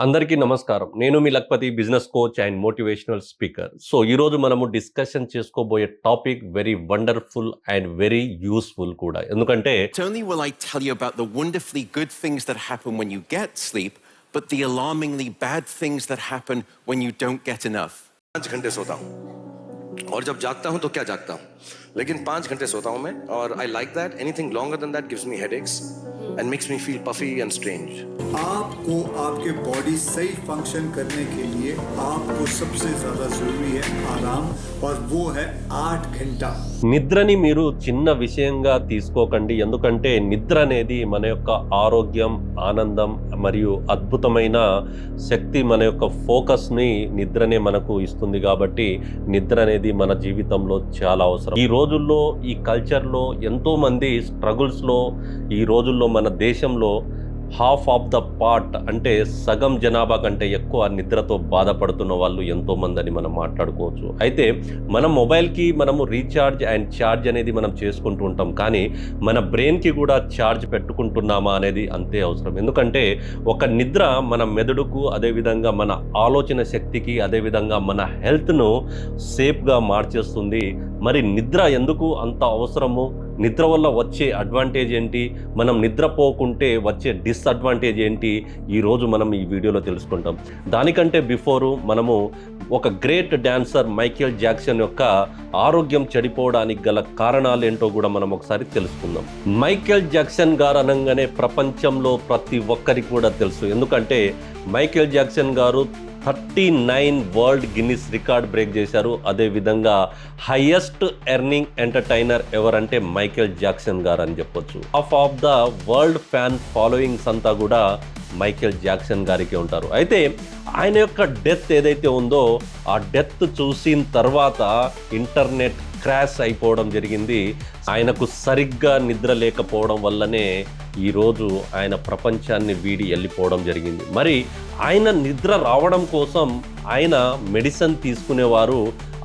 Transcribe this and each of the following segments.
అందరికీ నమస్కారం నేను మీ Lakhpati business coach and motivational speaker so ఈరోజు మనము డిస్కషన్ చేసుకోబోయే topic very wonderful and very useful కూడా ఎందుకంటే Not only will I tell you about the wonderfully good things that happen when you get sleep, but the alarmingly bad things that happen when you don't get enough. पाँच घंटे सोता हूँ और जब जागता हूँ तो क्या जागता हूँ लेकिन पाँच घंटे सोता हूँ मैं और I like that anything longer than that gives me headaches and makes me feel puffy and strange आपको आपके बॉडी सही फंक्शन करने के लिए आपको सबसे ज्यादा जरूरी है आराम और वो है आठ घंटा నిద్రని మీరు చిన్న విషయంగా తీసుకోకండి ఎందుకంటే నిద్ర అనేది మన యొక్క ఆరోగ్యం ఆనందం మరియు అద్భుతమైన శక్తి మన యొక్క ఫోకస్ని నిద్రనే మనకు ఇస్తుంది కాబట్టి నిద్ర అనేది మన జీవితంలో చాలా అవసరం ఈ రోజుల్లో ఈ కల్చర్లో ఎంతో మంది స్ట్రగుల్స్లో ఈ రోజుల్లో మన దేశంలో హాఫ్ ఆఫ్ ద పార్ట్ అంటే సగం జనాభా కంటే ఎక్కువ నిద్రతో బాధపడుతున్న వాళ్ళు ఎంతోమంది అని మనం మాట్లాడుకోవచ్చు. అయితే మన మొబైల్కి మనము రీఛార్జ్ అండ్ ఛార్జ్ అనేది మనం చేసుకుంటూ ఉంటాం. కానీ మన బ్రెయిన్కి కూడా ఛార్జ్ పెట్టుకుంటున్నామా అనేది అంతే అవసరం. ఎందుకంటే ఒక నిద్ర మన మెదడుకు అదేవిధంగా మన ఆలోచన శక్తికి అదేవిధంగా మన హెల్త్ను సేఫ్గా మార్చేస్తుంది. మరి నిద్ర ఎందుకు అంత అవసరము? నిద్ర వల్ల వచ్చే అడ్వాంటేజ్ ఏంటి? మనం నిద్రపోకుంటే వచ్చే డిస్అడ్వాంటేజ్ ఏంటి? ఈరోజు మనం ఈ వీడియోలో తెలుసుకుంటాం. దానికంటే బిఫోరు మనము ఒక గ్రేట్ డాన్సర్ మైకేల్ జాక్సన్ యొక్క ఆరోగ్యం చెడిపోవడానికి గల కారణాలు ఏంటో కూడా మనం ఒకసారి తెలుసుకుందాం. మైకేల్ జాక్సన్ గారు అనగానే ప్రపంచంలో ప్రతి ఒక్కరికి కూడా తెలుసు. ఎందుకంటే మైకేల్ జాక్సన్ గారు thirty nine world Guinness record break చేశారు. అదేవిధంగా హయ్యెస్ట్ ఎర్నింగ్ ఎంటర్టైనర్ ఎవరంటే మైకేల్ జాక్సన్ గారు అని చెప్పొచ్చు. Half of the world fan followings అంతా కూడా మైకేల్ జాక్సన్ గారికి ఉంటారు. అయితే ఆయన యొక్క డెత్ ఏదైతే ఉందో ఆ డెత్ చూసిన తర్వాత ఇంటర్నెట్ క్రాష్ అయిపోవడం జరిగింది. ఆయనకు సరిగ్గా నిద్ర లేకపోవడం వల్లనే ఈరోజు ఆయన ప్రపంచాన్ని వీడి వెళ్ళిపోవడం జరిగింది. మరి ఆయన నిద్ర రావడం కోసం ఆయన మెడిసిన్ తీసుకునేవారు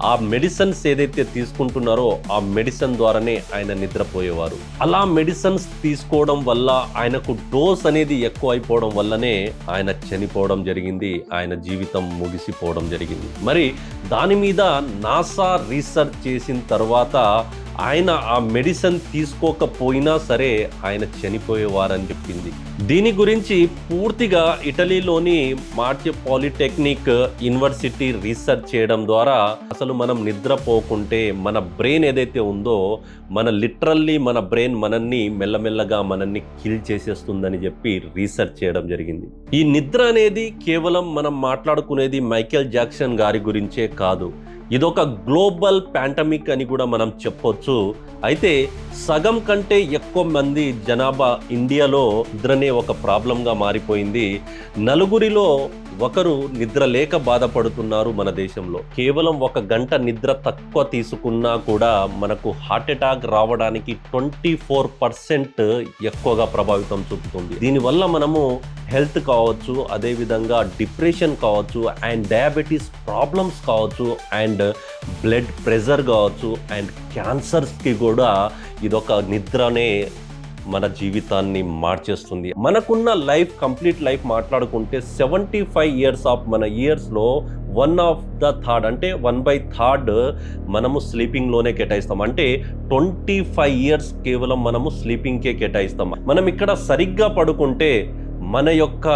ఆ మెడిసిన్స్ ఏదైతే తీసుకుంటున్నారో ఆ మెడిసిన్ ద్వారానే ఆయన నిద్రపోయేవారు. అలా మెడిసిన్స్ తీసుకోవడం వల్ల ఆయనకు డోస్ అనేది ఎక్కువ అయిపోవడం వల్లనే ఆయన చనిపోవడం జరిగింది ఆయన జీవితం ముగిసిపోవడం జరిగింది. మరి దాని మీద నాసా రీసెర్చ్ చేసిన తర్వాత ఆయన ఆ మెడిసిన్ తీసుకోకపోయినా సరే ఆయన చనిపోయేవారని చెప్పింది. దీని గురించి పూర్తిగా ఇటలీలోని మార్చి పాలిటెక్నిక్ యూనివర్సిటీ రీసెర్చ్ చేయడం ద్వారా అసలు మనం నిద్రపోకుంటే మన బ్రెయిన్ ఏదైతే ఉందో మన లిటరల్లీ మన బ్రెయిన్ మనల్ని మెల్లమెల్లగా మనల్ని కిల్ చేసేస్తుందని చెప్పి రీసెర్చ్ చేయడం జరిగింది. ఈ నిద్ర అనేది కేవలం మనం మాట్లాడుకునేది మైకేల్ జాక్సన్ గారి గురించే కాదు. ఇదొక గ్లోబల్ పాండమిక్ అని కూడా మనం చెప్పొచ్చు. అయితే సగం కంటే ఎక్కువ మంది జనాభా ఇండియాలో నిద్రనే ఒక ప్రాబ్లంగా మారిపోయింది. నలుగురిలో ఒకరు నిద్ర లేక బాధపడుతున్నారు మన దేశంలో. కేవలం ఒక గంట నిద్ర తక్కువ తీసుకున్నా కూడా మనకు హార్ట్ అటాక్ రావడానికి ట్వంటీ ఫోర్ పర్సెంట్ ఎక్కువగా ప్రభావితం చూపుతుంది. దీనివల్ల మనము హెల్త్ కావచ్చు అదేవిధంగా డిప్రెషన్ కావచ్చు అండ్ డయాబెటీస్ ప్రాబ్లమ్స్ కావచ్చు అండ్ బ్లడ్ ప్రెషర్ కావచ్చు అండ్ క్యాన్సర్స్కి కూడా ఇదొక నిద్రనే మన జీవితాన్ని మార్చేస్తుంది. మనకున్న లైఫ్ కంప్లీట్ లైఫ్ మాట్లాడుకుంటే సెవెంటీ ఫైవ్ ఇయర్స్ ఆఫ్ మన ఇయర్స్లో వన్ ఆఫ్ ద థర్డ్ అంటే వన్ బై థర్డ్ మనము స్లీపింగ్లోనే కేటాయిస్తాం. అంటే ట్వంటీ ఫైవ్ ఇయర్స్ కేవలం మనము స్లీపింగ్కే కేటాయిస్తాం. మనం ఇక్కడ సరిగ్గా పడుకుంటే మన యొక్క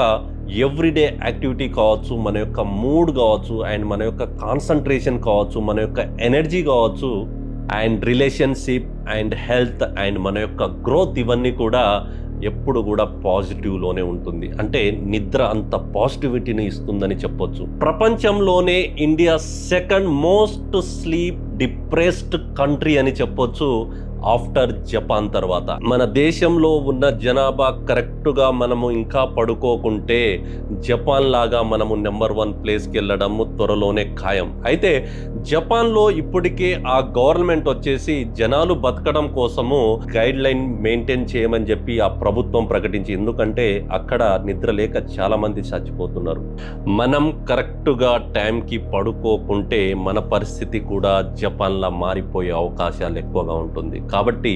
ఎవ్రీడే యాక్టివిటీ కావచ్చు మన యొక్క మూడ్ కావచ్చు అండ్ మన యొక్క కాన్సన్ట్రేషన్ కావచ్చు మన యొక్క ఎనర్జీ కావచ్చు and relationship and health and మన యొక్క గ్రోత్ ఇవన్నీ కూడా ఎప్పుడు కూడా పాజిటివ్లోనే ఉంటుంది. అంటే నిద్ర అంత పాజిటివిటీని ఇస్తుందని చెప్పొచ్చు. ప్రపంచంలోనే India second most sleep depressed country అని చెప్పొచ్చు ఆఫ్టర్ జపాన్ తర్వాత. మన దేశంలో ఉన్న జనాభా కరెక్ట్గా మనము ఇంకా పడుకోకుంటే జపాన్ లాగా మనము నెంబర్ వన్ ప్లేస్కి వెళ్ళడము త్వరలోనే ఖాయం. అయితే జపాన్లో ఇప్పటికే ఆ గవర్నమెంట్ వచ్చేసి జనాలు బతకడం కోసము గైడ్ లైన్ మెయింటైన్ చేయమని చెప్పి ఆ ప్రభుత్వం ప్రకటించి ఎందుకంటే అక్కడ నిద్ర లేక చాలామంది చచ్చిపోతున్నారు. మనం కరెక్ట్గా టైంకి పడుకోకుంటే మన పరిస్థితి కూడా జపాన్లా మారిపోయే అవకాశాలు ఎక్కువగా ఉంటుంది. కాబట్టి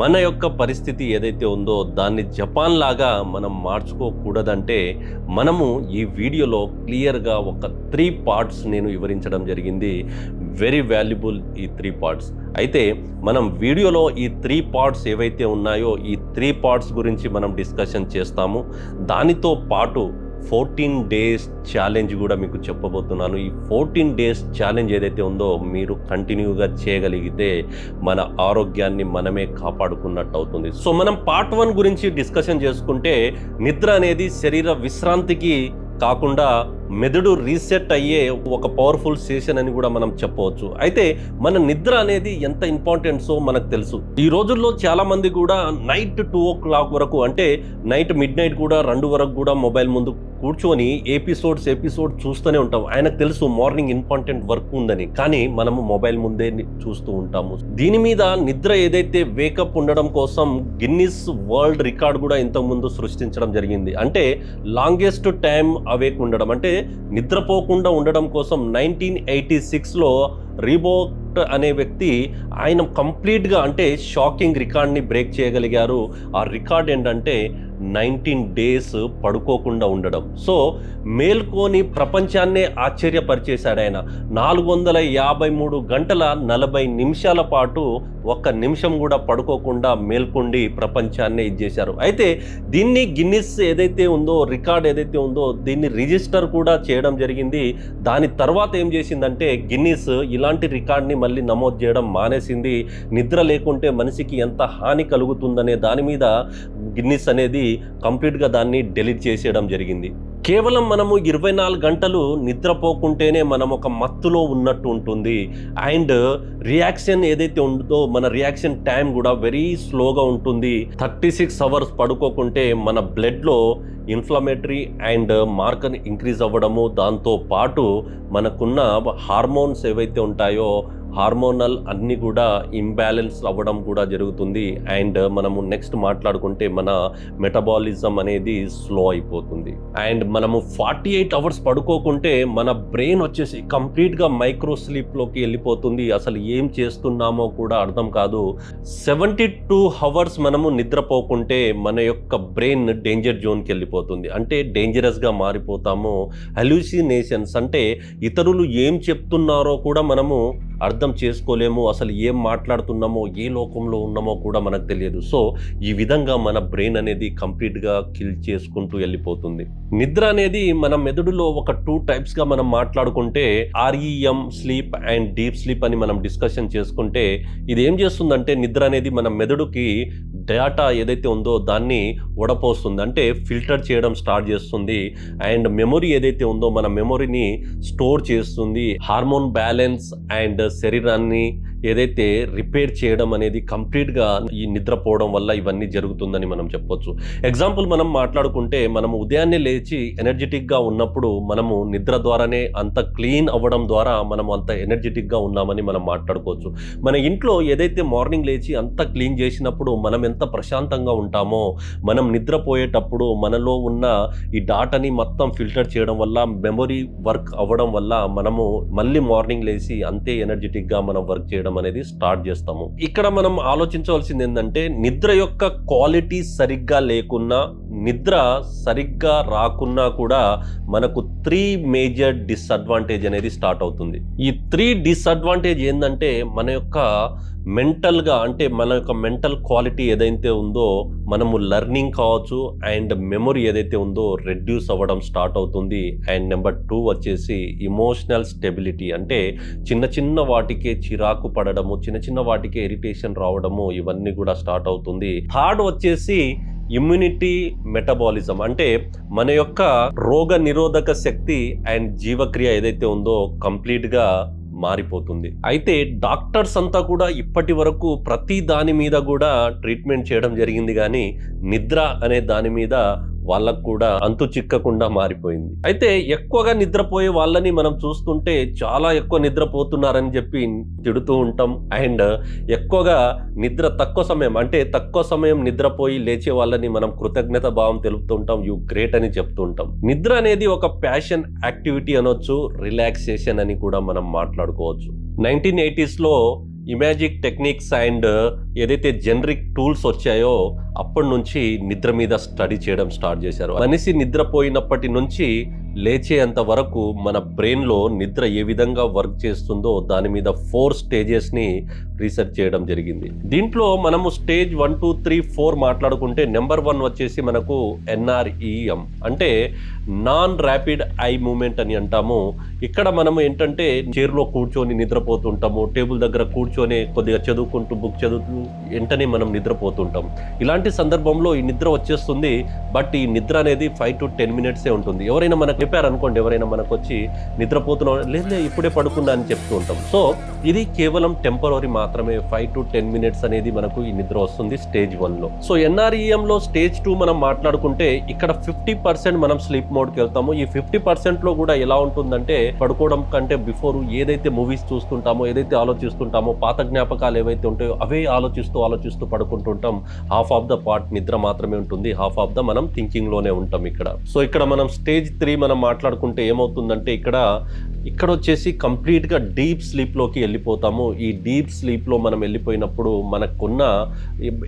మన యొక్క పరిస్థితి ఏదైతే ఉందో దాన్ని జపాన్ లాగా మనం మార్చుకోకూడదంటే మనము ఈ వీడియోలో క్లియర్గా ఒక త్రీ పార్ట్స్ నేను వివరించడం జరిగింది. వెరీ వాల్యుబుల్ ఈ త్రీ పార్ట్స్ అయితే మనం వీడియోలో ఈ త్రీ పార్ట్స్ ఏవైతే ఉన్నాయో ఈ త్రీ పార్ట్స్ గురించి మనం డిస్కషన్ చేస్తాము. దానితో పాటు ఫోర్టీన్ డేస్ ఛాలెంజ్ కూడా మీకు చెప్పబోతున్నాను. ఈ ఫోర్టీన్ డేస్ ఛాలెంజ్ ఏదైతే ఉందో మీరు కంటిన్యూగా చేయగలిగితే మన ఆరోగ్యాన్ని మనమే కాపాడుకున్నట్టు అవుతుంది. సో మనం పార్ట్ వన్ గురించి డిస్కషన్ చేసుకుంటే నిద్ర అనేది శరీర విశ్రాంతికి కాకుండా మెదడు రీసెట్ అయ్యే ఒక పవర్ఫుల్ సెషన్ అని కూడా మనం చెప్పవచ్చు. అయితే మన నిద్ర అనేది ఎంత ఇంపార్టెంట్సో మనకు తెలుసు. ఈ రోజుల్లో చాలామంది కూడా నైట్ టూ ఓ క్లాక్ వరకు అంటే నైట్ మిడ్ నైట్ కూడా రెండు వరకు కూడా మొబైల్ ముందు కూర్చొని ఎపిసోడ్స్ ఎపిసోడ్ చూస్తూనే ఉంటాం. ఆయనకు తెలుసు మార్నింగ్ ఇంపార్టెంట్ వర్క్ ఉందని. కానీ మనము మొబైల్ ముందే చూస్తూ ఉంటాము. దీని మీద నిద్ర ఏదైతే వేకప్ ఉండడం కోసం గిన్నిస్ వరల్డ్ రికార్డ్ కూడా ఇంతకుముందు సృష్టించడం జరిగింది. అంటే లాంగెస్ట్ టైం అవేక్ ఉండడం. అంటే నిద్రపోకుండా ఉండడం కోసం నైన్టీన్ ఎయిటీ సిక్స్లో రీబోట్ అనే వ్యక్తి ఆయన కంప్లీట్గా అంటే షాకింగ్ రికార్డ్ని బ్రేక్ చేయగలిగారు. ఆ రికార్డ్ ఏంటంటే నైన్టీన్ డేస్ పడుకోకుండా ఉండడం. సో మేల్కొని ప్రపంచాన్నే ఆశ్చర్యపరిచేశాడు ఆయన. నాలుగు వందల యాభై మూడు గంటల నలభై నిమిషాల పాటు ఒక్క నిమిషం కూడా పడుకోకుండా మేల్కొండి ప్రపంచాన్నే ఇచ్చేశారు అయితే దీన్ని గిన్నిస్ ఏదైతే ఉందో రికార్డ్ ఏదైతే ఉందో దీన్ని రిజిస్టర్ కూడా చేయడం జరిగింది. దాని తర్వాత ఏం చేసిందంటే గిన్నిస్ ఇలాంటి రికార్డ్ని మళ్ళీ నమోదు చేయడం మానేసింది. నిద్ర లేకుంటే మనిషికి ఎంత హాని కలుగుతుందనే దాని మీద గిన్నిస్ అనేది కంప్లీట్గా దాన్ని డెలీట్ చేసేయడం జరిగింది. కేవలం మనము ఇరవై నాలుగు గంటలు నిద్రపోకుంటేనే మనం ఒక మత్తులో ఉన్నట్టు ఉంటుంది. అండ్ రియాక్షన్ ఏదైతే ఉందో మన రియాక్షన్ టైం కూడా వెరీ స్లోగా ఉంటుంది. థర్టీ సిక్స్ అవర్స్ పడుకోకుంటే మన బ్లడ్లో ఇన్ఫ్లమేటరీ అండ్ మార్కర్ ఇంక్రీజ్ అవ్వడము దాంతో పాటు మనకున్న హార్మోన్స్ ఏవైతే ఉంటాయో హార్మోనల్ అన్నీ కూడా ఇంబ్యాలెన్స్ అవ్వడం కూడా జరుగుతుంది. అండ్ మనము నెక్స్ట్ మాట్లాడుకుంటే మన మెటబాలిజం అనేది స్లో అయిపోతుంది. అండ్ మనము ఫార్టీ ఎయిట్ అవర్స్ పడుకోకుంటే మన బ్రెయిన్ వచ్చేసి కంప్లీట్గా మైక్రో స్లీప్లోకి వెళ్ళిపోతుంది. అసలు ఏం చేస్తున్నామో కూడా అర్థం కాదు. సెవెంటీ టూ అవర్స్ మనము నిద్రపోకుంటే మన యొక్క బ్రెయిన్ డేంజర్ జోన్కి వెళ్ళిపోతుంది. అంటే డేంజరస్గా మారిపోతాము. హల్యూసినేషన్స్ అంటే ఇతరులు ఏం చెప్తున్నారో కూడా మనము అర్థం చేసుకోలేము అసలు ఏం మాట్లాడుతున్నామో ఏ లోకంలో ఉన్నామో కూడా మనకు తెలియదు. సో ఈ విధంగా మన బ్రెయిన్ అనేది కంప్లీట్గా కిల్ చేసుకుంటూ వెళ్ళిపోతుంది. నిద్ర అనేది మన మెదడులో ఒక టూ టైప్స్గా మనం మాట్లాడుకుంటే REM sleep and deep sleep అని మనం డిస్కషన్ చేసుకుంటే ఇది ఏం చేస్తుందంటే నిద్ర అనేది మన మెదడుకి డేటా ఏదైతే ఉందో దాన్ని వడపోస్తుంది అంటే ఫిల్టర్ చేయడం స్టార్ట్ చేస్తుంది. అండ్ మెమొరీ ఏదైతే ఉందో మన మెమొరీని స్టోర్ చేస్తుంది. హార్మోన్ బ్యాలెన్స్ అండ్ శరీరాన్ని ఏదైతే రిపేర్ చేయడం అనేది కంప్లీట్గా ఈ నిద్రపోవడం వల్ల ఇవన్నీ జరుగుతుందని మనం చెప్పొచ్చు. ఎగ్జాంపుల్ మనం మాట్లాడుకుంటే మనం ఉదయాన్నే లేచి ఎనర్జెటిక్గా ఉన్నప్పుడు మనము నిద్ర ద్వారానే అంత క్లీన్ అవ్వడం ద్వారా మనం అంత ఎనర్జెటిక్గా ఉన్నామని మనం మాట్లాడుకోవచ్చు. మన ఇంట్లో ఏదైతే మార్నింగ్ లేచి అంత క్లీన్ చేసినప్పుడు మనం ఎంత ప్రశాంతంగా ఉంటామో మనం నిద్రపోయేటప్పుడు మనలో ఉన్న ఈ డాటాని మొత్తం ఫిల్టర్ చేయడం వల్ల మెమొరీ వర్క్ అవ్వడం వల్ల మనము మళ్ళీ మార్నింగ్ లేచి అంతే ఎనర్జెటిక్గా మనం వర్క్ చేయడం అనేది స్టార్ట్ చేస్తాము. ఇక్కడ మనం ఆలోచించవలసింది ఏంటంటే నిద్ర యొక్క క్వాలిటీ సరిగ్గా లేకున్నా నిద్ర సరిగ్గా రాకున్నా కూడా మనకు త్రీ మేజర్ డిసడ్వాంటేజ్ అనేది స్టార్ట్ అవుతుంది. ఈ త్రీ డిసడ్వాంటేజ్ ఏంటంటే మన యొక్క మెంటల్గా అంటే మన యొక్క మెంటల్ క్వాలిటీ ఏదైతే ఉందో మనము లర్నింగ్ కావచ్చు అండ్ మెమొరీ ఏదైతే ఉందో రెడ్యూస్ అవ్వడం స్టార్ట్ అవుతుంది. అండ్ నెంబర్ టూ వచ్చేసి ఇమోషనల్ స్టెబిలిటీ అంటే చిన్న చిన్న వాటికే చిరాకు పడడము చిన్న చిన్న వాటికే ఇరిటేషన్ రావడము ఇవన్నీ కూడా స్టార్ట్ అవుతుంది. థర్డ్ వచ్చేసి ఇమ్యూనిటీ మెటబాలిజం అంటే మన యొక్క రోగ నిరోధక శక్తి అండ్ జీవక్రియ ఏదైతే ఉందో కంప్లీట్గా మారిపోతుంది. అయితే డాక్టర్స్ అంతా కూడా ఇప్పటి వరకు ప్రతి దాని మీద కూడా ట్రీట్మెంట్ చేయడం జరిగింది కానీ నిద్ర అనే దాని మీద వాళ్ళకు కూడా అంతు చిక్కకుండా మారిపోయింది. అయితే ఎక్కువగా నిద్రపోయే వాళ్ళని మనం చూస్తుంటే చాలా ఎక్కువ నిద్రపోతున్నారని చెప్పి తిడుతూ ఉంటాం. అండ్ ఎక్కువగా నిద్ర తక్కువ సమయం అంటే తక్కువ సమయం నిద్రపోయి లేచే వాళ్ళని మనం కృతజ్ఞత భావం తెలుపుతుంటాం యు గ్రేట్ అని చెప్తుంటాం నిద్ర అనేది ఒక ప్యాషన్ యాక్టివిటీ అనొచ్చు రిలాక్సేషన్ అని కూడా మనం మాట్లాడుకోవచ్చు. నైన్టీన్ ఎయిటీస్లో ఇమాజిక్ టెక్నిక్స్ అండ్ ఏదైతే జనరిక్ టూల్స్ వచ్చాయో అప్పటి నుంచి నిద్ర మీద స్టడీ చేయడం స్టార్ట్ చేశారు. మనిషి నిద్రపోయినప్పటి నుంచి లేచేంత వరకు మన బ్రెయిన్లో నిద్ర ఏ విధంగా వర్క్ చేస్తుందో దాని మీద ఫోర్ స్టేజెస్ని రీసెర్చ్ చేయడం జరిగింది. దీంట్లో మనము stage one two three four మాట్లాడుకుంటే నెంబర్ వన్ వచ్చేసి మనకు ఎన్ఆర్ఈఎం అంటే నాన్ ర్యాపిడ్ ఐ మూమెంట్ అని అంటాము. ఇక్కడ మనము ఏంటంటే చైర్లో కూర్చొని నిద్రపోతుంటాము టేబుల్ దగ్గర కూర్చొని కొద్దిగా చదువుకుంటూ బుక్ చదువుతూ వెంటనే మనం నిద్రపోతుంటాం. ఇలాంటి సందర్భంలో ఈ నిద్ర వచ్చేస్తుంది బట్ ఈ నిద్ర అనేది ఫైవ్ టు టెన్ మినిట్సే ఉంటుంది. ఎవరైనా మనకు చెప్పారనుకోండి ఎవరైనా మనకు వచ్చి నిద్రపోతున్నాం లేదా ఇప్పుడే పడుకున్నా అని చెప్తూ ఉంటాం. సో ఇది కేవలం టెంపరీ మాత్రమే. ఫైవ్ టు టెన్ మినిట్స్ అనేది మనకు ఈ నిద్ర వస్తుంది స్టేజ్ వన్లో. సో ఎన్ఆర్ఈఎంలో స్టేజ్ టూ మనం మాట్లాడుకుంటే ఇక్కడ ఫిఫ్టీ పర్సెంట్ మనం స్లీప్ మోడ్కి వెళ్తాము. ఈ ఫిఫ్టీ పర్సెంట్లో కూడా ఎలా ఉంటుందంటే పడుకోవడం కంటే బిఫోర్ ఏదైతే మూవీస్ చూస్తుంటామో ఏదైతే ఆలోచిస్తుంటామో పాత జ్ఞాపకాలు ఏవైతే ఉంటాయో అవే ఆలోచిస్తూ ఆలోచిస్తూ పడుకుంటుంటాం హాఫ్ ఆఫ్ ద పార్ట్ నిద్ర మాత్రమే ఉంటుంది. హాఫ్ ఆఫ్ ద మనం థింకింగ్లోనే ఉంటాం ఇక్కడ. సో ఇక్కడ మనం స్టేజ్ త్రీ మనం మాట్లాడుకుంటే ఏమవుతుందంటే ఇక్కడ ఇక్కడ వచ్చేసి కంప్లీట్గా డీప్ స్లీప్లోకి వెళ్ళిపోతాము. ఈ డీప్ స్లీప్లో మనం వెళ్ళిపోయినప్పుడు మనకున్న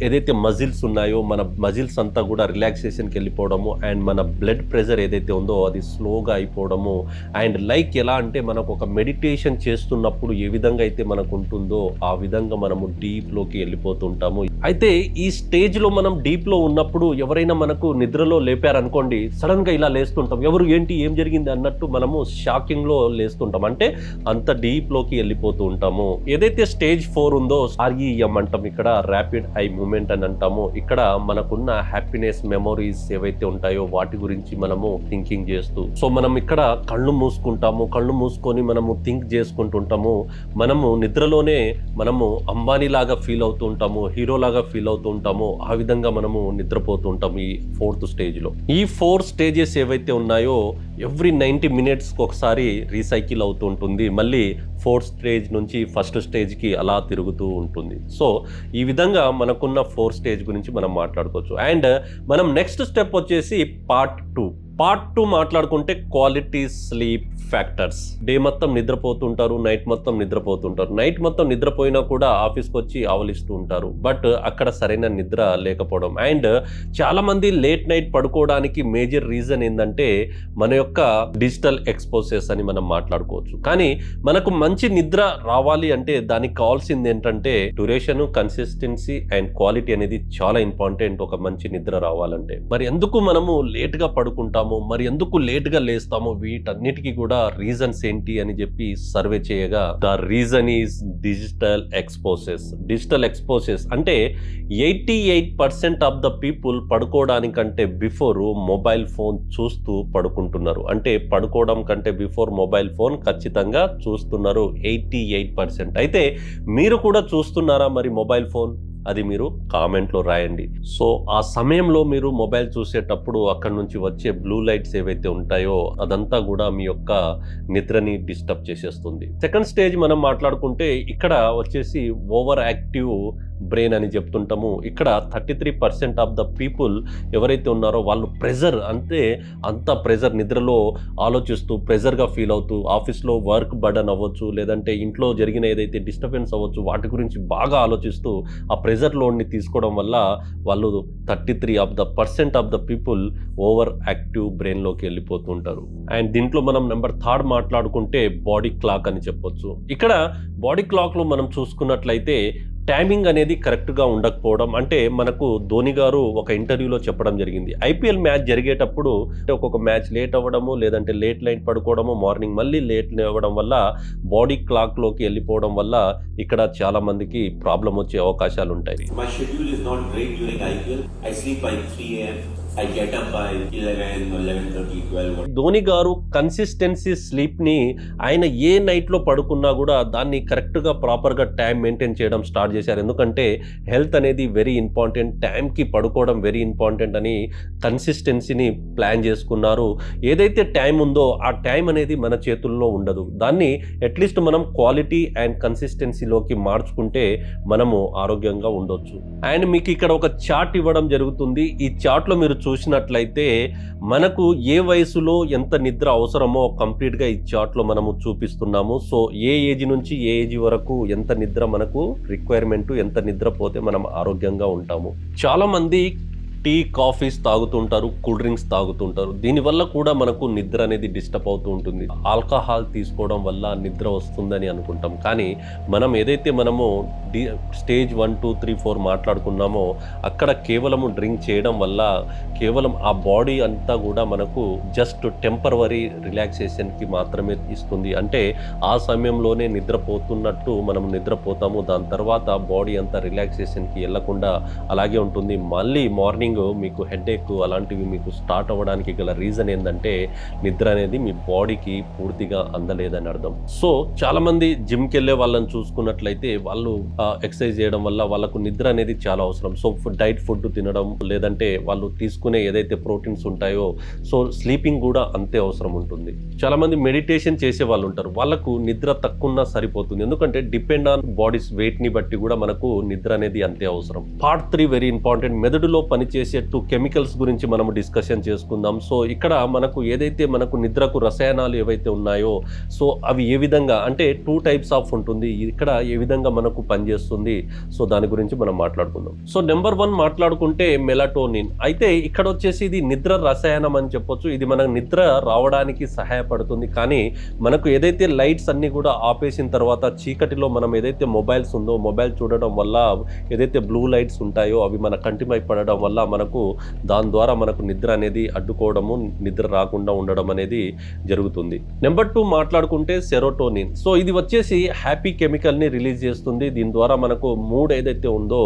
ఏదైతే మజిల్స్ ఉన్నాయో మన మజిల్స్ అంతా కూడా రిలాక్సేషన్కి వెళ్ళిపోవడము అండ్ మన బ్లడ్ ప్రెషర్ ఏదైతే ఉందో అది స్లోగా అయిపోవడము అండ్ లైక్ ఎలా అంటే మనకు ఒక మెడిటేషన్ చేస్తున్నప్పుడు ఏ విధంగా అయితే మనకు ఉంటుందో ఆ విధంగా మనము డీప్లోకి వెళ్ళిపోతుంటాము. అయితే ఈ స్టేజ్లో మనం డీప్లో ఉన్నప్పుడు ఎవరైనా మనకు నిద్రలో లేపారనుకోండి సడన్గా ఇలా లేస్తుంటాం. ఎవరు ఏంటి? ఏం జరిగింది? అన్నట్టు మనము షాకింగ్లో చేస్తుంటాం. అంటే అంత డీప్లోకి వెళ్ళిపోతూ ఉంటాము. ఏదైతే స్టేజ్ ఫోర్ ఉందో ఆర్ఈఎం అంటాం ఇక్కడ ర్యాపిడ్ ఐ మూమెంట్ అని అంటాము. ఇక్కడ మనకున్న హ్యాపీనెస్ మెమొరీస్ ఏవైతే ఉంటాయో వాటి గురించి మనము థింకింగ్ చేస్తూ సో మనం ఇక్కడ కళ్ళు మూసుకుంటాము. కళ్ళు మూసుకొని మనము థింక్ చేసుకుంటుంటాము మనము నిద్రలోనే మనము అంబానీ లాగా ఫీల్ అవుతూ ఉంటాము హీరో లాగా ఫీల్ అవుతూ ఉంటాము. ఆ విధంగా మనము నిద్రపోతూ ఉంటాము ఈ ఫోర్త్ స్టేజ్లో. ఈ ఫోర్ స్టేజెస్ ఏవైతే ఉన్నాయో ఎవ్రీ నైంటీ మినిట్స్కి ఒకసారి రీసైకిల్ సైకిల్ అవుతూ ఉంటుంది మళ్ళీ ఫోర్త్ స్టేజ్ నుంచి ఫస్ట్ స్టేజ్కి అలా తిరుగుతూ ఉంటుంది. సో ఈ విధంగా మనకున్న ఫోర్ స్టేజ్ గురించి మనం మాట్లాడుకోవచ్చు. అండ్ మనం నెక్స్ట్ స్టెప్ వచ్చేసి పార్ట్ టూ. పార్ట్ టూ మాట్లాడుకుంటే క్వాలిటీ స్లీప్ ఫ్యాక్టర్స్. డే మొత్తం నిద్రపోతుంటారు నైట్ మొత్తం నిద్రపోతుంటారు. నైట్ మొత్తం నిద్రపోయినా కూడా ఆఫీస్కి వచ్చి ఆవలిస్తూ ఉంటారు. బట్ అక్కడ సరైన నిద్ర లేకపోవడం. అండ్ చాలామంది లేట్ నైట్ పడుకోవడానికి మేజర్ రీజన్ ఏంటంటే మన యొక్క డిజిటల్ ఎక్స్పోజెస్ అని మనం మాట్లాడుకోవచ్చు. కానీ మనకు మంచి నిద్ర రావాలి అంటే దానికి కావాల్సింది ఏంటంటే డ్యూరేషన్ కన్సిస్టెన్సీ అండ్ క్వాలిటీ అనేది చాలా ఇంపార్టెంట్ ఒక మంచి నిద్ర రావాలంటే. మరి ఎందుకు మనము లేట్గా పడుకుంటాము? మరి ఎందుకు లేట్గా లేస్తాము? వీటన్నిటికీ కూడా రీజన్స్ ఏంటి అని చెప్పి సర్వే చేయగా the reason is digital exposes digital exposes అంటే eighty eight percent of the people పడుకోవడానికంటే before mobile phone చూస్తూ పడుకుంటున్నారు. అంటే పడుకోవడం కంటే బిఫోర్ మొబైల్ ఫోన్ ఖచ్చితంగా చూస్తున్నారు. Eighty eight percent. అయితే మీరు కూడా చూస్తున్నారా మరి మొబైల్ ఫోన్? అది మీరు కామెంట్లో రాయండి. సో ఆ సమయంలో మీరు మొబైల్ చూసేటప్పుడు అక్కడ నుంచి వచ్చే బ్లూ లైట్స్ ఏవైతే ఉంటాయో అదంతా కూడా మీ యొక్క నిద్రని డిస్టర్బ్ చేసేస్తుంది. సెకండ్ స్టేజ్ మనం మాట్లాడుకుంటే ఇక్కడ వచ్చేసి ఓవర్ యాక్టివ్ బ్రెయిన్ అని చెప్తుంటాము. ఇక్కడ thirty three percent of the people ఎవరైతే ఉన్నారో వాళ్ళు ప్రెజర్ అంటే అంత ప్రెజర్ నిద్రలో ఆలోచిస్తూ ప్రెజర్గా ఫీల్ అవుతూ ఆఫీస్లో వర్క్ బర్డన్ అవ్వచ్చు లేదంటే ఇంట్లో జరిగిన ఏదైతే డిస్టర్బెన్స్ అవ్వచ్చు వాటి గురించి బాగా ఆలోచిస్తూ ఆ ప్రెజర్ లోడ్ని తీసుకోవడం వల్ల వాళ్ళు thirty three of the percent of the people over active బ్రెయిన్లోకి వెళ్ళిపోతుంటారు. అండ్ దీంట్లో మనం నెంబర్ థర్డ్ మాట్లాడుకుంటే బాడీ క్లాక్ అని చెప్పొచ్చు. ఇక్కడ బాడీ క్లాక్లో మనం చూసుకున్నట్లయితే టైమింగ్ అనేది కరెక్ట్గా ఉండకపోవడం అంటే మనకు ధోని గారు ఒక ఇంటర్వ్యూలో చెప్పడం జరిగింది. ఐపీఎల్ మ్యాచ్ జరిగేటప్పుడు ఒక్కొక్క మ్యాచ్ లేట్ అవ్వడము లేదంటే లేట్ నైట్ పడుకోవడము మార్నింగ్ మళ్ళీ లేట్ అవ్వడం వల్ల బాడీ క్లాక్లోకి వెళ్ళిపోవడం వల్ల ఇక్కడ చాలా మందికి ప్రాబ్లం వచ్చే అవకాశాలు ఉంటాయి. ధోని గారు కన్సిస్టెన్సీ స్లీప్ని ఆయన ఏ నైట్లో పడుకున్నా కూడా దాన్ని కరెక్ట్గా ప్రాపర్గా టైం మెయింటైన్ చేయడం స్టార్ట్ చేశారు. ఎందుకంటే హెల్త్ అనేది వెరీ ఇంపార్టెంట్ టైంకి పడుకోవడం వెరీ ఇంపార్టెంట్ అని కన్సిస్టెన్సీని ప్లాన్ చేసుకున్నారు. ఏదైతే టైం ఉందో ఆ టైం అనేది మన చేతుల్లో ఉండదు. దాన్ని అట్లీస్ట్ మనం క్వాలిటీ అండ్ కన్సిస్టెన్సీలోకి మార్చుకుంటే మనము ఆరోగ్యంగా ఉండొచ్చు. అండ్ మీకు ఇక్కడ ఒక చార్ట్ ఇవ్వడం జరుగుతుంది. ఈ చార్ట్లో మీరు చూసినట్లయితే మనకు ఏ వయసులో ఎంత నిద్ర అవసరమో కంప్లీట్గా ఈ చార్ట్లో మనము చూపిస్తున్నాము. సో ఏ ఏజ్ నుంచి ఏ ఏజ్ వరకు ఎంత నిద్ర మనకు రిక్వైర్మెంట్ ఎంత నిద్ర పోతే మనం ఆరోగ్యంగా ఉంటాము. చాలామంది టీ కాఫీస్ తాగుతుంటారు కూల్ డ్రింక్స్ తాగుతుంటారు. దీనివల్ల కూడా మనకు నిద్ర అనేది డిస్టర్బ్ అవుతూ ఉంటుంది. ఆల్కహాల్ తీసుకోవడం వల్ల నిద్ర వస్తుందని అనుకుంటాం. కానీ మనం ఏదైతే మనము the stage one two three four మాట్లాడుకున్నామో అక్కడ కేవలము డ్రింక్ చేయడం వల్ల కేవలం ఆ బాడీ అంతా కూడా మనకు జస్ట్ టెంపరవరీ రిలాక్సేషన్కి మాత్రమే ఇస్తుంది. అంటే ఆ సమయంలోనే నిద్రపోతున్నట్టు మనం నిద్రపోతాము. దాని తర్వాత బాడీ అంతా రిలాక్సేషన్కి వెళ్ళకుండా అలాగే ఉంటుంది. మళ్ళీ మార్నింగ్ మీకు హెడేక్ అలాంటివి మీకు స్టార్ట్ అవ్వడానికి గల రీజన్ ఏంటంటే నిద్ర అనేది మీ బాడీకి పూర్తిగా అందలేదని అర్థం. సో చాలా మంది జిమ్కి వెళ్ళే వాళ్ళని చూసుకున్నట్లయితే వాళ్ళు ఎక్సర్సైజ్ చేయడం వల్ల వాళ్ళకు నిద్ర అనేది చాలా అవసరం. సో డైట్ ఫుడ్ తినడం లేదంటే వాళ్ళు తీసుకునే ఏదైతే ప్రోటీన్స్ ఉంటాయో సో స్లీపింగ్ కూడా అంతే అవసరం ఉంటుంది. చాలా మంది మెడిటేషన్ చేసే వాళ్ళు ఉంటారు. వాళ్ళకు నిద్ర తక్కువన్నా సరిపోతుంది. ఎందుకంటే డిపెండ్ ఆన్ బాడీస్ వెయిట్ని బట్టి కూడా మనకు నిద్ర అనేది అంతే అవసరం. Part three very important. మెదడులో పనిచేసే టూ కెమికల్స్ గురించి మనం డిస్కషన్ చేసుకుందాం. సో ఇక్కడ మనకు ఏదైతే మనకు నిద్రకు రసాయనాలు ఏవైతే ఉన్నాయో సో అవి ఏ విధంగా అంటే టూ టైప్స్ ఆఫ్ ఉంటుంది. ఇక్కడ ఏ విధంగా మనకు పనిచేస్తుంది. సో దాని గురించి మనం మాట్లాడుకుందాం. సో నెంబర్ వన్ మాట్లాడుకుంటే మెలటోనిన్. అయితే ఇక్కడ వచ్చేసి ఇది నిద్ర రసాయనం అని చెప్పొచ్చు. ఇది మనకు నిద్ర రావడానికి సహాయపడుతుంది. కానీ మనకు ఏదైతే లైట్స్ అన్ని కూడా ఆపేసిన తర్వాత చీకటిలో మనం ఏదైతే మొబైల్స్ ఉందో మొబైల్ చూడడం వల్ల ఏదైతే బ్లూ లైట్స్ ఉంటాయో అవి మన కంటిపై పడడం వల్ల మనకు దాని ద్వారా మనకు నిద్ర అనేది అడ్డుకోవడము నిద్ర రాకుండా ఉండడం అనేది జరుగుతుంది. నెంబర్ టూ మాట్లాడుకుంటే సెరోటోనిన్ సో ఇది వచ్చేసి హ్యాపీ కెమికల్ని రిలీజ్ చేస్తుంది. దీని ద్వారా మనకు మూడ్ ఏదైతే ఉందో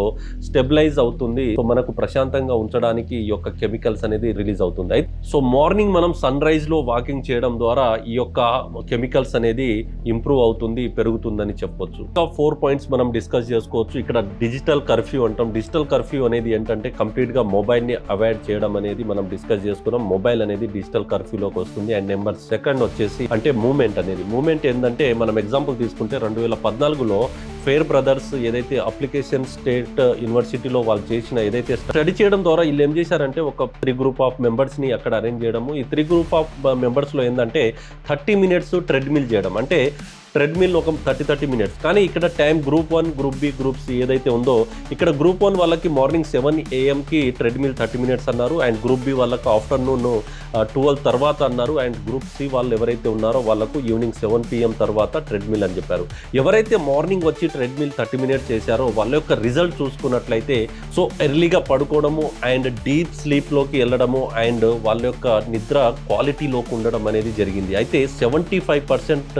స్టెబిలైజ్ అవుతుంది. సో మనకు ప్రశాంతంగా ఉంచడానికి ఈ యొక్క కెమికల్స్ అనేది రిలీజ్ అవుతుంది. అయితే సో మార్నింగ్ మనం సన్ రైజ్లో వాకింగ్ చేయడం ద్వారా ఈ యొక్క కెమికల్స్ అనేది ఇంప్రూవ్ అవుతుంది పెరుగుతుందని చెప్పొచ్చు. ఇంకా ఫోర్ పాయింట్స్ మనం డిస్కస్ చేసుకోవచ్చు. ఇక్కడ డిజిటల్ కర్ఫ్యూ అంటాం. డిజిటల్ కర్ఫ్యూ అనేది ఏంటంటే కంప్లీట్ మొబైల్ని అవాయిడ్ చేయడం అనేది మనం డిస్కస్ చేసుకున్నాం. మొబైల్ అనేది డిజిటల్ కర్ఫ్యూలోకి వస్తుంది. అండ్ నెంబర్ సెకండ్ వచ్చేసి అంటే మూమెంట్ అనేది. మూమెంట్ ఏంటంటే మనం ఎగ్జాంపుల్ తీసుకుంటే రెండు వేల పద్నాలుగులో ఫేర్ బ్రదర్స్ ఏదైతే అప్లికేషన్ స్టేట్ యూనివర్సిటీలో వాళ్ళు చేసిన ఏదైతే స్టడీ చేయడం ద్వారా వీళ్ళు ఏం చేశారంటే ఒక త్రీ గ్రూప్ ఆఫ్ మెంబర్స్ని అక్కడ అరేంజ్ చేయడము. ఈ త్రీ గ్రూప్ ఆఫ్ మెంబర్స్లో ఏంటంటే థర్టీ మినిట్స్ ట్రెడ్మిల్ చేయడం. అంటే ట్రెడ్మిల్ ఒక థర్టీ థర్టీ మినిట్స్. కానీ ఇక్కడ time group one group B group C ఏదైతే ఉందో ఇక్కడ గ్రూప్ వన్ వాళ్ళకి మార్నింగ్ సెవెన్ ఏఎంకి ట్రెడ్మిల్ థర్టీ మినిట్స్ అన్నారు. అండ్ గ్రూప్ బి వాళ్ళకి ఆఫ్టర్నూన్ ట్వెల్వ్ తర్వాత అన్నారు. అండ్ గ్రూప్ సి వాళ్ళు ఎవరైతే ఉన్నారో వాళ్ళకు ఈవినింగ్ సెవెన్ పిఎం తర్వాత ట్రెడ్మిల్ అని చెప్పారు. ఎవరైతే మార్నింగ్ వచ్చి ట్రెడ్మిల్ థర్టీ మినిట్స్ చేశారో వాళ్ళ యొక్క రిజల్ట్ చూసుకున్నట్లయితే సో ఎర్లీగా పడుకోవడము అండ్ డీప్ స్లీప్లోకి వెళ్ళడము అండ్ వాళ్ళ యొక్క నిద్ర క్వాలిటీలోకి ఉండడం అనేది జరిగింది. అయితే సెవెంటీ ఫైవ్ పర్సెంట్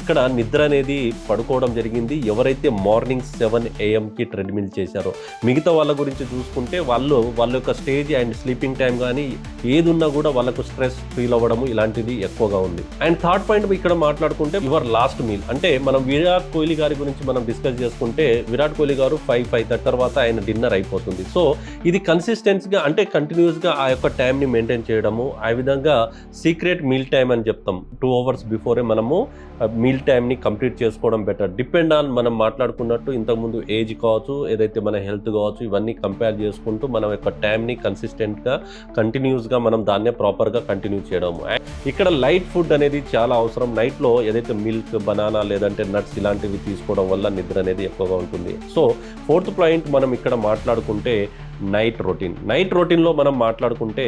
ఇక్కడ నిద్ర అనేది పడుకోవడం జరిగింది. ఎవరైతే మార్నింగ్ సెవెన్ ఏఎంకి ట్రెడ్మిల్ చేశారో మిగతా వాళ్ళ గురించి చూసుకుంటే వాళ్ళు వాళ్ళ యొక్క స్టేజ్ అండ్ స్లీపింగ్ టైం కానీ ఏది ఉన్నా కూడా వాళ్ళకు స్ట్రెస్ ఫీల్ అవ్వడము ఇలాంటిది ఎక్కువగా ఉంది. అండ్ థర్డ్ పాయింట్ ఇక్కడ మాట్లాడుకుంటే యువర్ లాస్ట్ మీల్. అంటే మనం విరాట్ కోహ్లీ గారి గురించి మనం డిస్కస్ చేసుకుంటే విరాట్ కోహ్లీ గారు ఫైవ్ ఫైవ్ థర్టీ తర్వాత ఆయన డిన్నర్ అయిపోతుంది. సో ఇది కన్సిస్టెన్సీగా అంటే కంటిన్యూస్గా ఆ యొక్క టైంని మెయింటైన్ చేయడము ఆ విధంగా సీక్రెట్ మీల్ టైం అని చెప్తాం. టూ అవర్స్ బిఫోరే మనము మీల్ టైంని కంప్లీట్ చేసుకోవడం బెటర్ డిపెండ్ ఆన్ మనం మాట్లాడుకున్నట్టు ఇంతకుముందు ఏజ్ కావచ్చు ఏదైతే మన హెల్త్ కావచ్చు ఇవన్నీ కంపేర్ చేసుకుంటూ మనం యొక్క టైంని కన్సిస్టెంట్గా కంటిన్యూస్గా మనం దాన్నే ప్రాపర్గా కంటిన్యూ చేయడము. ఇక్కడ లైట్ ఫుడ్ అనేది చాలా అవసరం. నైట్లో ఏదైతే మిల్క్ బనానా లేదంటే నట్స్ ఇలాంటివి తీసుకోవడం వల్ల నిద్ర అనేది ఎక్కువగా ఉంటుంది. సో ఫోర్త్ పాయింట్ మనం ఇక్కడ మాట్లాడుకుంటే నైట్ రొటీన్. నైట్ రొటీన్లో మనం మాట్లాడుకుంటే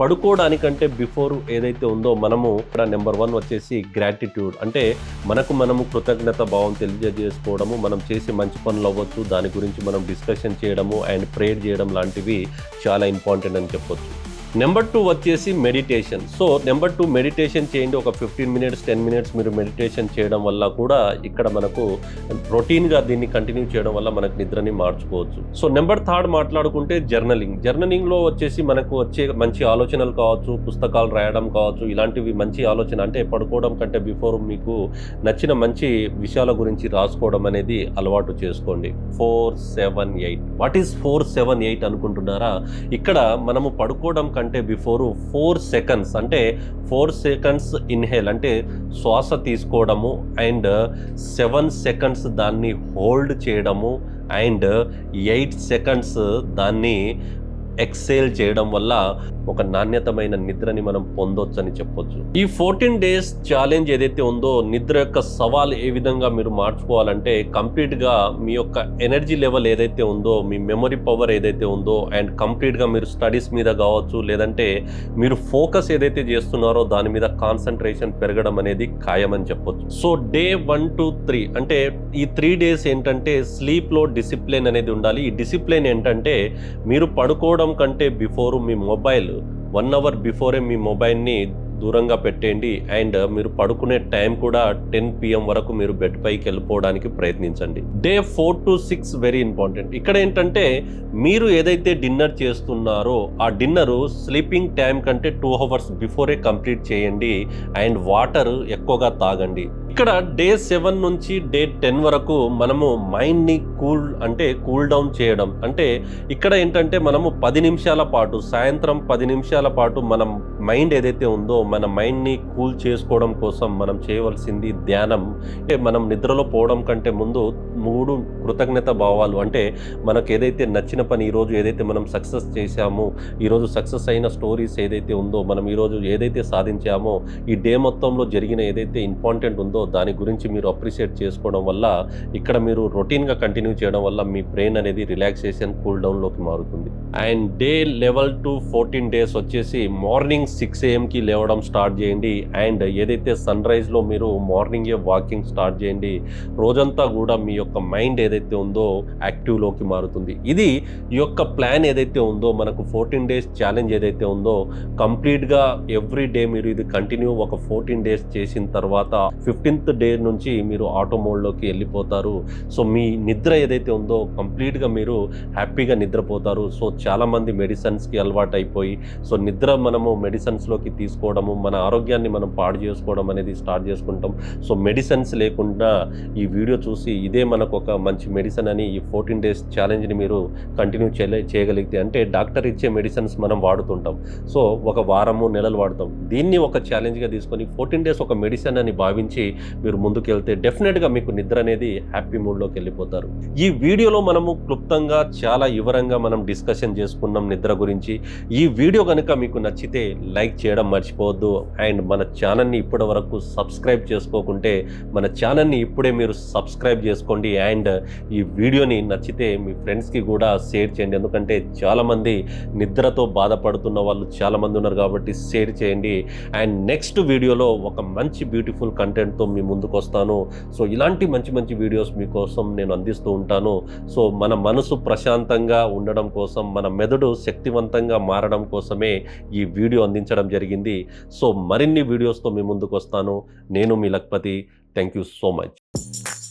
పడుకోవడానికంటే బిఫోర్ ఏదైతే ఉందో మనము ఇక్కడ నెంబర్ వన్ వచ్చేసి గ్రాటిట్యూడ్. అంటే మనకు మనము కృతజ్ఞత భావం తెలియజేసుకోవడము మనం చేసే మంచి పనులు అవ్వచ్చు దాని గురించి మనం డిస్కషన్ చేయడము అండ్ ప్రేయర్ చేయడం లాంటివి చాలా ఇంపార్టెంట్ అని చెప్పొచ్చు. నెంబర్ టూ వచ్చేసి meditation. So number two meditation చేయండి. ఒక ఫిఫ్టీన్ మినిట్స్ టెన్ మినిట్స్ మీరు మెడిటేషన్ చేయడం వల్ల కూడా ఇక్కడ మనకు రొటీన్గా దీన్ని కంటిన్యూ చేయడం వల్ల మనకు నిద్రని మార్చుకోవచ్చు. సో నెంబర్ థర్డ్ మాట్లాడుకుంటే జర్నలింగ్. జర్నలింగ్లో వచ్చేసి మనకు వచ్చే మంచి ఆలోచనలు కావచ్చు పుస్తకాలు రాయడం కావచ్చు ఇలాంటివి మంచి ఆలోచన అంటే పడుకోవడం కంటే బిఫోర్ మీకు నచ్చిన మంచి విషయాల గురించి రాసుకోవడం అనేది అలవాటు చేసుకోండి. Four seven eight. What is four seven eight అనుకుంటున్నారా? ఇక్కడ మనము పడుకోవడం కంటే బిఫోర్ ఫోర్ సెకండ్స్ అంటే ఫోర్ సెకండ్స్ ఇన్హేల్ అంటే శ్వాస తీసుకోవడము అండ్ సెవెన్ సెకండ్స్ దాన్ని హోల్డ్ చేయడము అండ్ ఎయిట్ సెకండ్స్ దాన్ని ఎక్సేల్ చేయడం వల్ల ఒక నాణ్యతమైన నిద్రని మనం పొందొచ్చు అని చెప్పొచ్చు. ఈ ఫోర్టీన్ డేస్ ఛాలెంజ్ ఏదైతే ఉందో నిద్ర యొక్క సవాల్ ఏ విధంగా మీరు మార్చుకోవాలంటే కంప్లీట్గా మీ యొక్క ఎనర్జీ లెవెల్ ఏదైతే ఉందో మీ మెమరీ పవర్ ఏదైతే ఉందో అండ్ కంప్లీట్గా మీరు స్టడీస్ మీద కావచ్చు లేదంటే మీరు ఫోకస్ ఏదైతే చేస్తున్నారో దాని మీద కాన్సన్ట్రేషన్ పెరగడం అనేది ఖాయమని చెప్పొచ్చు. So day one to three అంటే ఈ త్రీ డేస్ ఏంటంటే స్లీప్లో డిసిప్లిన్ అనేది ఉండాలి. ఈ డిసిప్లిన్ ఏంటంటే మీరు పడుకోవడం కంటే బిఫోర్ మీ మొబైల్. వన్ అవర్ బిఫోరే మీ మొబైల్ని దూరంగా పెట్టేయండి. అండ్ మీరు పడుకునే టైం కూడా టెన్ పిఎం వరకు మీరు బెడ్ పైకి వెళ్ళిపోవడానికి ప్రయత్నించండి. Day four to six very important. ఇక్కడ ఏంటంటే మీరు ఏదైతే డిన్నర్ చేస్తున్నారో ఆ డిన్నర్ స్లీపింగ్ టైం కంటే టూ అవర్స్ బిఫోరే కంప్లీట్ చేయండి. అండ్ వాటర్ ఎక్కువగా తాగండి. ఇక్కడ డే సెవెన్ నుంచి డే టెన్ వరకు మనము మైండ్ని కూల్ అంటే కూల్ డౌన్ చేయడం. అంటే ఇక్కడ ఏంటంటే మనము పది నిమిషాల పాటు సాయంత్రం పది నిమిషాల పాటు మనం మైండ్ ఏదైతే ఉందో మన మైండ్ని కూల్ చేసుకోవడం కోసం మనం చేయవలసింది ధ్యానం. అంటే మనం నిద్రలో పోవడం కంటే ముందు మూడు కృతజ్ఞత భావాలు. అంటే మనకు ఏదైతే నచ్చిన పని ఈరోజు ఏదైతే మనం సక్సెస్ చేశామో ఈరోజు సక్సెస్ అయిన స్టోరీస్ ఏదైతే ఉందో మనం ఈరోజు ఏదైతే సాధించామో ఈ డే మొత్తంలో జరిగిన ఏదైతే ఇంపార్టెంట్ ఉందో దాని గురించి మీరు అప్రిషియేట్ చేసుకోవడం వల్ల ఇక్కడ మీరు రొటీన్గా కంటిన్యూ చేయడం వల్ల మీ బ్రెయిన్ అనేది రిలాక్సేషన్ కూల్ డౌన్లోకి మారుతుంది. And day level to fourteen days వచ్చేసి మార్నింగ్ సిక్స్ ఏఎంకి లేవడం స్టార్ట్ చేయండి. అండ్ ఏదైతే సన్ రైజ్లో మీరు మార్నింగే వాకింగ్ స్టార్ట్ చేయండి రోజంతా కూడా మీ యొక్క మైండ్ ఏదైతే ఉందో యాక్టివ్లోకి మారుతుంది. ఇది ఈ యొక్క ప్లాన్ ఏదైతే ఉందో మనకు ఫోర్టీన్ డేస్ ఛాలెంజ్ ఏదైతే ఉందో కంప్లీట్గా ఎవ్రీ డే మీరు ఇది కంటిన్యూ ఒక ఫోర్టీన్ డేస్ చేసిన తర్వాత ఫిఫ్టీన్త్ డే నుంచి మీరు ఆటో మోడ్లోకి వెళ్ళిపోతారు. సో మీ నిద్ర ఏదైతే ఉందో కంప్లీట్గా మీరు హ్యాపీగా నిద్రపోతారు. సో చాలామంది మెడిసిన్స్కి అలవాటు అయిపోయి సో నిద్ర మనము మెడిసిన్స్లోకి తీసుకోవడము మన ఆరోగ్యాన్ని మనం పాడు చేసుకోవడం అనేది స్టార్ట్ చేసుకుంటాం. సో మెడిసిన్స్ లేకుండా ఈ వీడియో చూసి ఇదే మన మనకు ఒక మంచి మెడిసిన్ అని ఈ ఫోర్టీన్ డేస్ ఛాలెంజ్ని మీరు కంటిన్యూ చేయలే చేయగలిగితే అంటే డాక్టర్ ఇచ్చే మెడిసిన్స్ మనం వాడుతుంటాం. సో ఒక వారము నెలలు వాడతాం. దీన్ని ఒక ఛాలెంజ్గా తీసుకొని ఫోర్టీన్ డేస్ ఒక మెడిసిన్ అని భావించి మీరు ముందుకెళ్తే డెఫినెట్గా మీకు నిద్ర అనేది హ్యాపీ మూడ్లోకి వెళ్ళిపోతారు. ఈ వీడియోలో మనము క్లుప్తంగా చాలా వివరంగా మనం డిస్కషన్ చేసుకున్నాం నిద్ర గురించి. ఈ వీడియో కనుక మీకు నచ్చితే లైక్ చేయడం మర్చిపోవద్దు. అండ్ మన ఛానల్ని ఇప్పటి వరకు సబ్స్క్రైబ్ చేసుకోకుంటే మన ఛానల్ని ఇప్పుడే మీరు సబ్స్క్రైబ్ చేసుకోండి. అండ్ ఈ వీడియోని నచ్చితే మీ ఫ్రెండ్స్కి కూడా షేర్ చేయండి. ఎందుకంటే చాలామంది నిద్రతో బాధపడుతున్న వాళ్ళు చాలామంది ఉన్నారు కాబట్టి షేర్ చేయండి. అండ్ నెక్స్ట్ వీడియోలో ఒక మంచి బ్యూటిఫుల్ కంటెంట్తో మీ ముందుకు వస్తాను. సో ఇలాంటి మంచి మంచి వీడియోస్ మీకోసం నేను అందిస్తూ ఉంటాను. సో మన మనసు ప్రశాంతంగా ఉండడం కోసం మన మెదడు శక్తివంతంగా మారడం కోసమే ఈ వీడియో అందించడం జరిగింది. సో మరిన్ని వీడియోస్తో మీ ముందుకు వస్తాను. నేను మీ Lakhpati. Thank you so much.